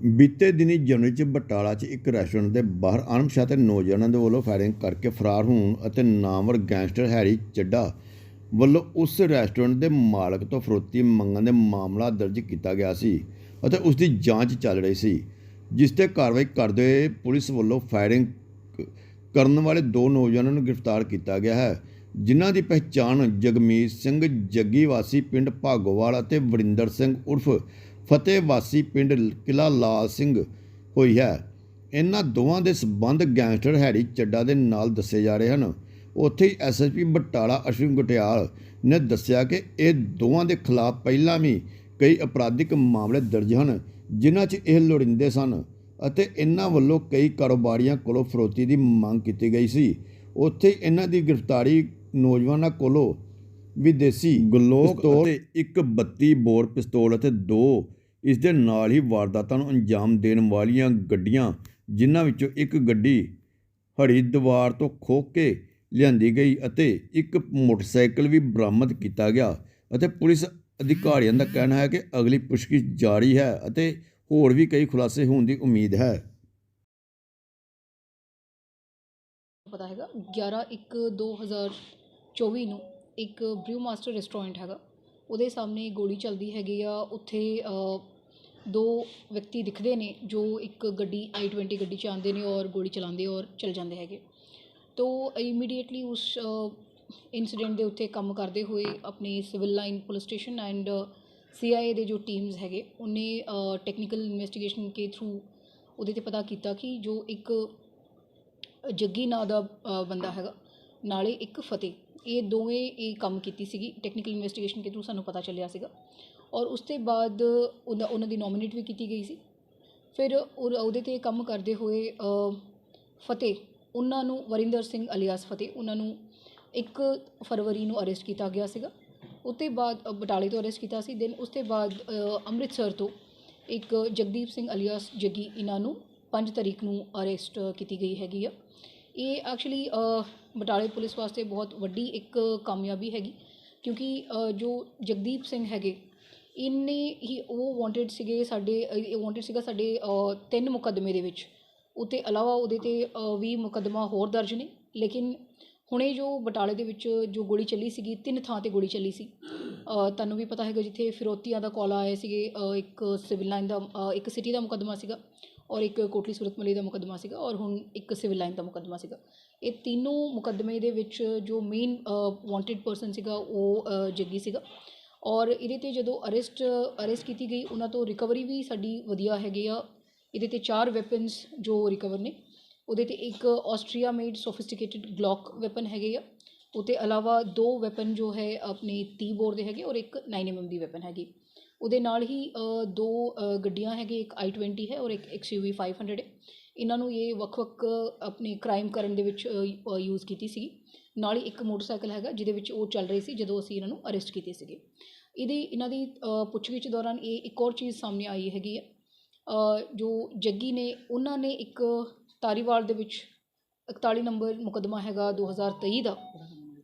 ਬੀਤੇ ਦਿਨੀ ਜਨਵਰੀ ਚ ਬਟਾਲਾ 'ਚ ਇੱਕ ਰੈਸਟੋਰੈਂਟ ਦੇ ਬਾਹਰ ਅਣਪਛਾਤੇ ਨੌਜਵਾਨਾਂ ਦੇ ਵੱਲੋਂ ਫਾਇਰਿੰਗ ਕਰਕੇ ਫਰਾਰ ਹੋਣ ਅਤੇ ਨਾਮਵਰ ਗੈਂਗਸਟਰ ਹੈਰੀ ਚੱਡਾ ਵੱਲੋਂ ਉਸ ਰੈਸਟੋਰੈਂਟ ਦੇ ਮਾਲਕ ਤੋਂ ਫਰੋਤੀ ਮੰਗਣ ਦੇ ਮਾਮਲਾ ਦਰਜ ਕੀਤਾ ਗਿਆ ਸੀ ਅਤੇ ਉਸ ਦੀ ਜਾਂਚ ਚੱਲ ਰਹੀ ਸੀ, ਜਿਸ ਤੇ ਕਾਰਵਾਈ ਕਰਦੇ ਹੋਏ ਪੁਲਿਸ ਵੱਲੋਂ ਫਾਇਰਿੰਗ ਕਰਨ ਵਾਲੇ ਦੋ ਨੌਜਵਾਨਾਂ ਨੂੰ ਗ੍ਰਿਫਤਾਰ ਕੀਤਾ ਗਿਆ ਹੈ, ਜਿਨ੍ਹਾਂ ਦੀ ਪਹਿਚਾਣ ਜਗਮੀਤ ਸਿੰਘ ਜੱਗੀ ਵਾਸੀ ਪਿੰਡ ਭਾਗੋਵਾਲ ਅਤੇ ਵਰਿੰਦਰ ਸਿੰਘ ਉਰਫ ਫਤਿਹ ਵਾਸੀ ਪਿੰਡ ਕਿਲਾ ਲਾਲ ਸਿੰਘ ਹੋਈ ਹੈ। ਇਹਨਾਂ ਦੋਵਾਂ ਦੇ ਸਬੰਧ ਗੈਂਗਸਟਰ ਹੈਰੀ ਚੱਡਾ ਦੇ ਨਾਲ ਦੱਸੇ ਜਾ ਰਹੇ ਹਨ। ਉੱਥੇ ਐਸਐਸਪੀ ਬਟਾਲਾ ਅਸ਼ਵਿਨ ਗੁਟਿਆਲ ਨੇ ਦੱਸਿਆ ਕਿ ਇਹ ਦੋਵਾਂ ਦੇ ਖਿਲਾਫ ਪਹਿਲਾਂ ਵੀ ਕਈ ਅਪਰਾਧਿਕ ਮਾਮਲੇ ਦਰਜ ਹਨ ਜਿਨ੍ਹਾਂ 'ਚ ਇਹ ਲੋੜਿੰਦੇ ਸਨ ਅਤੇ ਇਹਨਾਂ ਵੱਲੋਂ ਕਈ ਕਾਰੋਬਾਰੀਆਂ ਕੋਲੋਂ ਫਰੋਤੀ ਦੀ ਮੰਗ ਕੀਤੀ ਗਈ ਸੀ। ਉੱਥੇ ਇਹਨਾਂ ਦੀ ਗ੍ਰਿਫਤਾਰੀ ਨੌਜਵਾਨਾਂ ਕੋਲੋਂ ਵਿਦੇਸੀ ਗਲੋਕ ਅਤੇ ਇੱਕ 32 ਬੋਰ ਪਿਸਤੌਲ ਅਤੇ ਦੋ ਇਸ ਦੇ ਨਾਲ ਹੀ ਵਾਰਦਾਤਾਂ ਨੂੰ ਅੰਜਾਮ ਦੇਣ ਵਾਲੀਆਂ ਗੱਡੀਆਂ, ਜਿਨ੍ਹਾਂ ਵਿੱਚੋਂ ਇੱਕ ਗੱਡੀ ਹਰਿਦੁਆਰ ਤੋਂ ਖੋ ਕੇ ਲਿਆਂਦੀ ਗਈ ਅਤੇ ਇੱਕ ਮੋਟਰਸਾਈਕਲ ਵੀ ਬਰਾਮਦ ਕੀਤਾ ਗਿਆ ਅਤੇ ਪੁਲਿਸ ਅਧਿਕਾਰੀਆਂ ਦਾ ਕਹਿਣਾ ਹੈ ਕਿ ਅਗਲੀ ਪੁੱਛਗਿੱਛ ਜਾਰੀ ਹੈ ਅਤੇ ਹੋਰ ਵੀ ਕਈ ਖੁਲਾਸੇ ਹੋਣ ਦੀ ਉਮੀਦ ਹੈ। ਪਤਾ ਹੈਗਾ 11 1 2024 ਨੂੰ ਇੱਕ ਬ੍ਰਿਊ ਮਾਸਟਰ ਰੈਸਟੋਰੈਂਟ ਹੈਗਾ। ਉਹਦੇ ਸਾਹਮਣੇ ਗੋਲੀ ਚੱਲਦੀ ਹੈਗੀ ਆ, ਉੱਥੇ ਦੋ ਵਿਅਕਤੀ ਦਿਖਦੇ ਨੇ ਜੋ ਇੱਕ ਗੱਡੀ i20 ਗੱਡੀ 'ਚ ਆਉਂਦੇ ਨੇ ਔਰ ਗੋਲੀ ਚਲਾਉਂਦੇ ਔਰ ਚਲ ਜਾਂਦੇ ਹੈਗੇ। ਤੋ ਇਮੀਡੀਏਟਲੀ ਉਸ ਇੰਸੀਡੈਂਟ ਦੇ ਉੱਤੇ ਕੰਮ ਕਰਦੇ ਹੋਏ ਆਪਣੇ civil line police station and CIA ਦੇ ਜੋ ਟੀਮਸ ਹੈਗੇ, ਉਹਨੇ ਟੈਕਨੀਕਲ ਇਨਵੈਸਟੀਗੇਸ਼ਨ ਕੇ ਥਰੂ ਉਹਦੇ ਤੇ ਪਤਾ ਕੀਤਾ ਕਿ ਜੋ ਇੱਕ ਜੱਗੀ ਨਾਂ ਦਾ ਬੰਦਾ ਹੈਗਾ, ਨਾਲੇ ਇੱਕ ਫਤਿਹ। ਇਹ ਦੋਵੇਂ ਇਹ ਕੰਮ ਕੀਤੀ ਸੀਗੀ ਟੈਕਨੀਕਲ ਇਨਵੈਸਟੀਗੇਸ਼ਨ ਕੇ ਥਰੂ ਸਾਨੂੰ ਪਤਾ ਚੱਲਿਆ ਸੀਗਾ। ਔਰ ਉਸ ਤੋਂ ਬਾਅਦ ਉਹਦਾ, ਉਹਨਾਂ ਦੀ ਨੋਮੀਨੇਟ ਵੀ ਕੀਤੀ ਗਈ ਸੀ। ਫਿਰ ਉਹ- ਉਹਦੇ ਤੇ ਕੰਮ ਕਰਦੇ ਹੋਏ ਫਤਿਹ, ਉਹਨਾਂ ਨੂੰ ਵਰਿੰਦਰ ਸਿੰਘ ਅਲੀਆਸ ਫਤਿਹ, ਉਹਨਾਂ ਨੂੰ 1 ਫਰਵਰੀ ਨੂੰ ਅਰੈਸਟ ਕੀਤਾ ਗਿਆ ਸੀਗਾ। ਉਤੇ ਬਾਅਦ ਬਟਾਲੇ ਤੋਂ ਅਰੈਸਟ ਕੀਤਾ ਸੀ। ਦੈਨ ਉਸ ਤੋਂ ਬਾਅਦ ਅੰਮ੍ਰਿਤਸਰ ਤੋਂ ਇੱਕ ਜਗਦੀਪ ਸਿੰਘ ਅਲੀਆਸ ਜੱਗੀ, ਇਹਨਾਂ ਨੂੰ 5 ਤਰੀਕ ਨੂੰ ਅਰੈਸਟ ਕੀਤੀ ਗਈ ਹੈਗੀ ਆ। ਇਹ ਐਕਚੁਅਲੀ ਬਟਾਲੇ ਪੁਲਿਸ ਵਾਸਤੇ ਬਹੁਤ ਵੱਡੀ ਇੱਕ ਕਾਮਯਾਬੀ ਹੈਗੀ ਕਿਉਂਕਿ ਜੋ ਜਗਦੀਪ ਸਿੰਘ ਹੈਗੇ ਇਹਨੇ ਹੀ ਉਹ ਵਾਂਟਡ ਸੀਗੇ ਸਾਡੇ ਅ, ਇਹ ਵਾਂਟਡ ਸੀਗਾ ਸਾਡੇ ਤਿੰਨ ਮੁਕੱਦਮੇ ਦੇ ਵਿੱਚ। ਉਤੇ ਇਲਾਵਾ ਉਹਦੇ ਤੇ ਅ, ਵੀ ਮੁਕੱਦਮਾ ਹੋਰ ਦਰਜ ਨੇ ਲੇਕਿਨ ਹੁਣੇ ਜੋ ਬਟਾਲੇ ਦੇ ਵਿੱਚ ਜੋ ਗੋਲੀ ਚੱਲੀ ਸੀਗੀ ਤਿੰਨ ਥਾਂ ਤੇ ਗੋਲੀ ਚੱਲੀ ਸੀ। ਤੁਹਾਨੂੰ ਵੀ ਪਤਾ ਹੈਗਾ ਜਿੱਥੇ ਫਿਰੋਤੀਆਂ ਦਾ ਕਾਲ ਆਇਆ ਸੀਗੇ ਇੱਕ ਸਿਵਲ ਲਾਈਨ ਦਾ ਇੱਕ ਸਿਟੀ ਦਾ ਮੁਕੱਦਮਾ ਸੀਗਾ। ਔਰ ਇੱਕ ਕੋਟਲੀ ਸੂਰਤ ਮਲੀ ਦਾ ਮੁਕੱਦਮਾ ਸੀਗਾ ਔਰ ਹੁਣ ਇੱਕ ਸਿਵਲ ਲਾਈਨ ਦਾ ਮੁਕੱਦਮਾ ਸੀਗਾ। ਇਹ ਤਿੰਨੋਂ ਮੁਕੱਦਮੇ ਦੇ ਵਿੱਚ ਜੋ ਮੇਨ ਵਾਂਟਡ ਪਰਸਨ ਸੀਗਾ ਉਹ ਜੱਗੀ ਸੀਗਾ। ਔਰ ਇਹਦੇ ਤੇ ਜਦੋਂ ਅਰੈਸਟ ਅਰੈਸਟ ਕੀਤੀ ਗਈ, ਉਹਨਾਂ ਤੋਂ ਰਿਕਵਰੀ ਵੀ ਸਾਡੀ ਵਧੀਆ ਹੈਗੀ ਆ। ਇਹਦੇ ਤੇ ਚਾਰ ਵੈਪਨਸ ਜੋ ਰਿਕਵਰ ਨੇ, ਉਹਦੇ ਤੇ ਇੱਕ Austria made sophisticated Glock weapon ਹੈਗੇ ਆ। ਉਹਤੇ ਇਲਾਵਾ ਦੋ ਵੈਪਨ ਜੋ ਹੈ, ਆਪਣੇ 30 ਬੋਰ ਦੇ ਹੈਗੇ ਔਰ ਇੱਕ 9mm ਦੀ ਵੈਪਨ ਹੈਗੀ। ਉਹਦੇ ਨਾਲ ਹੀ ਦੋ ਗੱਡੀਆਂ ਹੈਗੇ, ਇੱਕ i20 ਹੈ ਔਰ ਇੱਕ XUV 500 ਹੈ। ਇਹਨਾਂ ਨੂੰ ਇਹ ਵੱਖ-ਵੱਖ, ਆਪਣੇ ਕ੍ਰਾਈਮ ਕਰਨ ਦੇ ਵਿੱਚ ਯੂਜ਼ ਕੀਤੀ ਸੀ ਨਾਲ ਹੀ ਇੱਕ ਮੋਟਰਸਾਈਕਲ ਹੈਗਾ, ਜਿਹਦੇ ਵਿੱਚ ਉਹ ਚੱਲ ਰਹੀ ਸੀ ਜਦੋਂ ਅਸੀਂ ਇਹਨਾਂ ਨੂੰ ਅਰੈਸਟ ਕੀਤੇ ਸੀਗੇ। ਇਹਦੀ, ਇਹਨਾਂ ਦੀ ਪੁੱਛਗਿੱਛ ਦੌਰਾਨ ਇਹ ਇੱਕ ਹੋਰ ਚੀਜ਼ ਸਾਹਮਣੇ ਆਈ ਹੈਗੀ ਹੈ। ਜੋ ਜੱਗੀ ਨੇ, ਉਹਨਾਂ ਨੇ ਇੱਕ ਤਾਰੀਵਾਲ ਦੇ ਵਿੱਚ 41 ਨੰਬਰ ਮੁਕੱਦਮਾ ਹੈਗਾ 2023 ਦਾ।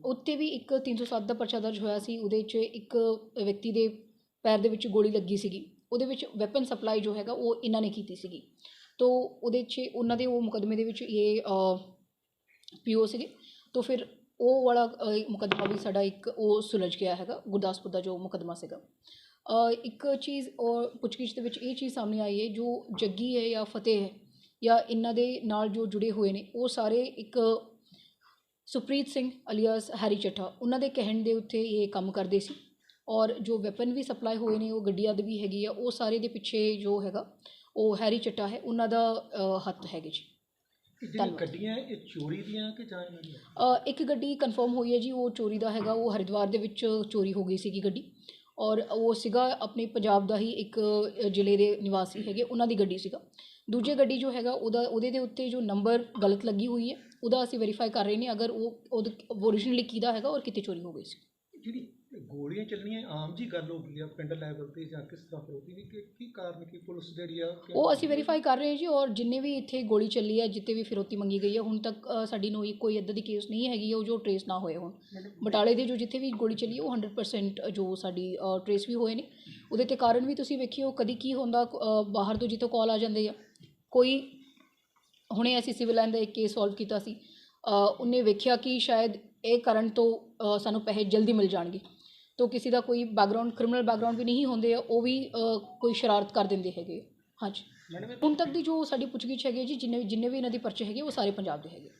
ਉੱਤੇ ਵੀ ਇੱਕ 307 ਦਾ ਪਰਚਾ ਦਰਜ ਹੋਇਆ ਸੀ। ਉਹਦੇ 'ਚ ਇੱਕ ਵਿਅਕਤੀ ਦੇ ਪੈਰ ਦੇ ਵਿੱਚ ਗੋਲੀ ਲੱਗੀ ਸੀਗੀ ਉਹਦੇ ਵਿੱਚ ਵੈਪਨ ਸਪਲਾਈ ਜੋ ਹੈਗਾ ਉਹ ਇਹਨਾਂ ਨੇ ਕੀਤੀ ਸੀਗੀ। ਤੋ ਉਹਦੇ 'ਚ ਉਹਨਾਂ ਦੇ ਉਹ ਮੁਕੱਦਮੇ ਦੇ ਵਿੱਚ ਇਹ ਪੀਓ ਸੀਗੇ। ਤੋ ਫਿਰ ਉਹ ਵਾਲਾ ਅ, ਮੁਕੱਦਮਾ ਵੀ ਸਾਡਾ ਇੱਕ ਉਹ ਸੁਲਝ ਗਿਆ ਹੈਗਾ ਗੁਰਦਾਸਪੁਰ ਦਾ ਜੋ ਮੁਕੱਦਮਾ ਸੀਗਾ। ਇੱਕ ਚੀਜ਼ ਔਰ ਪੁੱਛਗਿੱਛ ਦੇ ਵਿੱਚ ਇਹ ਚੀਜ਼ ਸਾਹਮਣੇ ਆਈ ਹੈ ਜੋ ਜੱਗੀ ਹੈ ਜਾਂ ਫਤਿਹ ਹੈ ਜਾਂ ਇਹਨਾਂ ਦੇ ਨਾਲ ਜੋ ਜੁੜੇ ਹੋਏ ਨੇ ਉਹ ਸਾਰੇ ਇੱਕ ਸੁਪ੍ਰੀਤ ਸਿੰਘ ਅਲੀਅਸ ਹੈਰੀ ਚੱਠਾ ਉਹਨਾਂ ਦੇ ਕਹਿਣ ਦੇ ਉੱਤੇ ਇਹ ਕੰਮ ਕਰਦੇ ਸੀ। ਔਰ ਜੋ ਵੈਪਨ ਵੀ ਸਪਲਾਈ ਹੋਏ ਨੇ ਉਹ ਗੱਡੀਆਂ ਦੇ ਵੀ ਹੈਗੀ ਆ ਉਹ ਸਾਰੇ ਦੇ ਪਿੱਛੇ ਜੋ ਹੈਗਾ ਉਹ ਹੈਰੀ ਚੱਟਾ ਹੈ ਉਹਨਾਂ ਦਾ ਅ, ਹੱਥ ਹੈਗੇ ਜੀ। ਇਹ ਜਿਹੜੀ ਧੰਨਵਾਦ। ਗੱਡੀਆਂ ਇਹ ਚੋਰੀ ਦੀਆਂ ਕਿ ਜਾਂ ਇਹਨਾਂ ਦੀਆਂ? ਅ, ਇੱਕ ਗੱਡੀ ਕਨਫਰਮ ਹੋਈ ਹੈ ਜੀ ਉਹ ਚੋਰੀ ਦਾ ਹੈਗਾ ਉਹ ਹਰਿਦੁਆਰ ਦੇ ਵਿੱਚ ਚੋਰੀ ਹੋ ਗਈ ਸੀਗੀ ਗੱਡੀ। ਔਰ ਉਹ ਸੀਗਾ ਆਪਣੇ ਪੰਜਾਬ ਦਾ ਹੀ ਇੱਕ ਅ, ਜ਼ਿਲ੍ਹੇ ਦੇ ਨਿਵਾਸੀ ਹੈਗੇ ਉਹਨਾਂ ਦੀ ਗੱਡੀ ਸੀਗਾ। ਦੂਜੀ ਗੱਡੀ ਜੋ ਹੈਗਾ ਉਹਦਾ ਉਹਦੇ ਦੇ ਉੱਤੇ ਜੋ ਨੰਬਰ ਗਲਤ ਲੱਗੀ ਹੋਈ ਹੈ ਉਹਦਾ ਅਸੀਂ ਵੈਰੀਫਾਈ ਕਰ ਰਹੇ ਨੇ ਅਗਰ ਉਹ ਓਰੀਜਨਲੀ ਕਿਹਦਾ ਹੈਗਾ ਔਰ ਕਿਤੇ ਚੋਰੀ ਹੋ ਗਈ ਸੀ। ਜਿਹੜੀ ਗੋਲੀਆਂ ਚੱਲਣੀਆਂ ਆਮ ਜੀ ਗੱਲ ਹੋ ਗਈ ਆ ਪਿੰਡ ਲੈਵਲ ਤੇ ਜਾਂ ਕਿਸ ਤਰ੍ਹਾਂ ਹੋਦੀ ਵੀ ਕਿ ਕੀ ਕਾਰਨ ਕੀ ਪੁਲਿਸ ਜਿਹੜੀ ਆ ਉਹ ਅਸੀਂ ਵੈਰੀਫਾਈ ਕਰ ਰਹੇ ਹਾਂ ਜੀ ਔਰ ਜਿੰਨੇ ਵੀ ਇੱਥੇ ਗੋਲੀ ਚੱਲੀ ਹੈ ਜਿੱਤੇ ਵੀ ਫਿਰੌਤੀ ਮੰਗੀ ਗਈ ਹੈ ਹੁਣ ਤੱਕ ਅ, ਸਾਡੀ ਨੋਈ ਕੋਈ ਇੱਦਾਂ ਦੀ ਕੇਸ ਨਹੀਂ ਹੈਗੀ ਉਹ ਜੋ ਟਰੇਸ ਨਾ ਹੋਏ ਹੁਣ। ਬਟਾਲੇ ਦੇ ਜੋ ਜਿੱਥੇ ਵੀ ਗੋਲੀ ਚੱਲੀ ਉਹ 100% ਜੋ ਸਾਡੀ ਟਰੇਸ ਵੀ ਹੋਏ ਨੇ। ਉਹਦੇ ਤੇ ਕਾਰਨ ਵੀ ਤੁਸੀਂ ਵੇਖਿਓ ਕਦੀ ਕੀ ਹੁੰਦਾ ਅ, ਬਾਹਰ ਤੋਂ ਜਿੱਥੋਂ ਕਾਲ ਆ ਜਾਂਦੇ ਆ। ਕੋਈ ਹੁਣੇ ਅਸੀਂ ਸਿਵਲ ਲਾਈਨ ਦਾ ਇੱਕ ਕੇਸ ਸੋਲਵ ਕੀਤਾ ਸੀ। ਅ, ਉਹਨੇ ਵੇਖਿਆ ਕਿ ਸ਼ਾਇਦ ਇਹ ਕਰਨ ਤੋਂ ਸਾਨੂੰ ਪੈਸੇ ਜਲਦੀ ਮਿਲ ਜਾਣਗੇ। ਤੋ ਕਿਸੇ ਦਾ ਕੋਈ ਬੈਕਗ੍ਰਾਉਂਡ ਕ੍ਰਿਮੀਨਲ ਬੈਕਗ੍ਰਾਉਂਡ ਵੀ ਨਹੀਂ ਹੁੰਦੇ, ਉਹ ਵੀ ਕੋਈ ਸ਼ਰਾਰਤ ਕਰ ਦਿੰਦੇ ਹੈਗੇ। ਹਾਂਜੀ। ਹੁਣ ਤੱਕ ਦੀ ਜੋ ਸਾਡੀ ਪੁੱਛਗਿੱਛ ਹੈਗੀ ਹੈ ਜੀ, ਜਿੰਨੇ ਜਿੰਨੇ ਵੀ ਇਹਨਾਂ ਦੀ ਪਰਚੇ ਹੈਗੇ, ਉਹ ਸਾਰੇ ਪੰਜਾਬ ਦੇ ਹੈਗੇ।